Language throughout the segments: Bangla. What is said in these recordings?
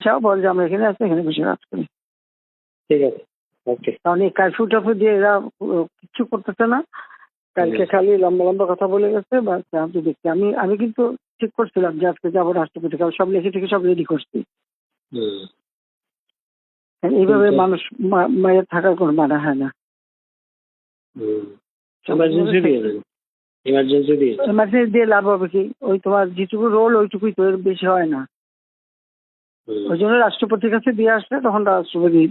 চাও বল যে আমরা এখানে আছি এখানে বসে কাজ করি ঠিক আছে ওকে। কারণ এই কারফিউ টাফিউ দিয়ে এরা কিচ্ছু করতেছে না। কালকে খালি লম্বা লম্বা কথা বলে গেছে বা আমি দেখছি। আমি আমি কিন্তু ঠিক করছিলাম যে আজকে যাব রাষ্ট্রপতি কাল সব লিখে থেকে সব রেডি করছি। এইভাবে মানুষ মায়ের থাকার কোনো মানে হয় না। এমার্জেন্সি দিয়ে লাভ হবে কি? ওই তোমার যেটুকু রোল ওইটুকুই তো এর বেশি হয় না। ওই জন্য রাষ্ট্রপতির কাছে দিয়ে আসলে তখন রাষ্ট্রপতি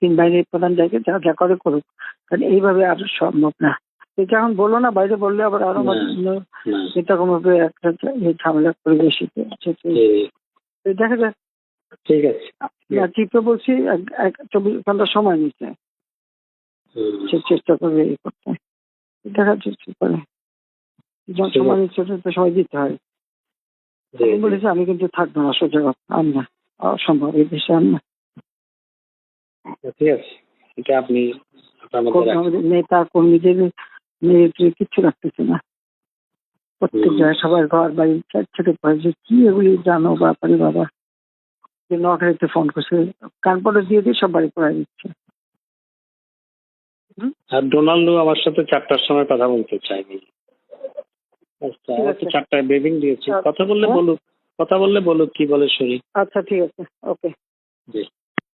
তিন বাহিনীর প্রধান যাকে যা যা করে করুক। কারণ এইভাবে আর সম্ভব না। এটা এখন বলল না বাইরে বললে আবার আরও এরকম ভাবে একটা ঝামেলা পরিবেশ দেখা যাক। ঠিক আছে। না চিপে বলছি চব্বিশ ঘণ্টা সময় নিচ্ছে। সে চেষ্টা করবে এই করতে। দেখা যাচ্ছে করে। সময় নিচ্ছে সময় দিতে হয়। বলেছি আমি কিন্তু থাকব না সোজা না অসম্ভব এই দেশে না। ঠিক আছে এটা আপনি। আমাদের নেতা কর্মীদের কিচ্ছু রাখতেছে না। প্রত্যেক জায়গায় সবার ঘর বাড়ি ছোট পড়ে যে কি এগুলি জানো বাপারি বাবা? যে নখারিতে ফোন করছে কানপটে দিয়ে দিয়ে সব বাড়ি পড়াই দিচ্ছে। আর ডোনাল্ডো আমার সাথে চারটার সময় কথা বলতে চায়নি। চারটা ব্রিফিং দিয়েছি। আচ্ছা। কথা বললে বলুক কথা বললে বলুক কি বলে শরীর। আচ্ছা ঠিক আছে। ওকে। জি।